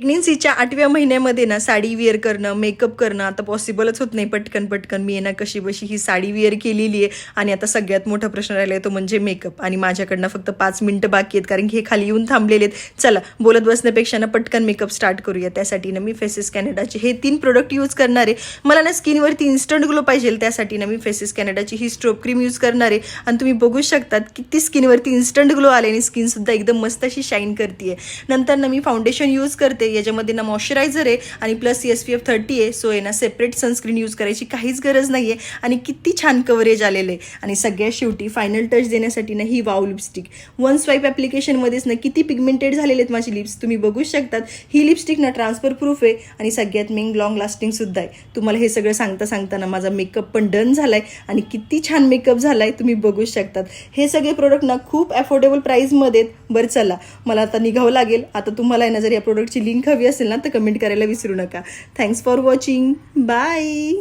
प्रेग्नेन्सीच्या आठव्या महिन्यामध्ये ना साडी वेअर करणं मेकअप करणं आता पॉसिबलच होत नाही पटकन पटकन. मी ना कशी बशी ही साडी वेअर केलेली आहे. आणि आता सगळ्यात मोठा प्रश्न राहिला आहे तो म्हणजे मेकअप आणि माझ्याकडनं फक्त पाच मिनटं बाकी आहेत कारण की हे खाली येऊन थांबलेले आहेत. चला बोलत बसण्यापेक्षा ना पटकन मेकअप स्टार्ट करूया. त्यासाठी ना मी फेसेस कॅनडाचे हे तीन प्रोडक्ट यूज करणार आहे. मला ना स्किनवरती इन्स्टंट ग्लो पाहिजे त्यासाठी ना मी फेसेस कॅनडाची ही स्ट्रोप क्रीम यूज करणार आहे. आणि तुम्ही बघू शकतात किती स्किनवरती इन्स्टंट ग्लो आले आणि स्किनसुद्धा एकदम मस्त अशी शाईन करते नंतर ना मी फाउंडेशन यूज करते. याच्यामध्ये ना मॉइश्चरायझर आहे आणि plus S P F thirty आहे. सो आहे ना सेपरेट सनस्क्रीन यूज करायची काहीच गरज नाही आहे आणि किती छान कव्हरेज आलेलं आहे. आणि सगळ्यात शेवटी फायनल टच देण्यासाठी ना ही वाव लिपस्टिक वन स्वाईप ॲप्लिकेशनमध्येच ना किती पिगमेंटेड झालेले आहेत माझी लिप्स तुम्ही बघू शकतात. ही लिपस्टिक ना ट्रान्सफर प्रूफ आहे. आणि सगळ्यात मेन लॉंग लास्टिंग सुद्धा आहे. तुम्हाला हे सगळं सांगता सांगताना माझा मेकअप पण डन झालाय. आणि किती छान मेकअप झालाय. तुम्ही बघू शकतात. हे सगळे प्रोडक्ट ना खूप अफोर्डेबल प्राईसमध्ये आहेत बरं चला. मला आता निघावं लागेल. आता तुम्हाला आहे ना जर या प्रोडक्टची लिंक हवी असेल ना तर कमेंट करायला विसरू नका. Thanks for watching bye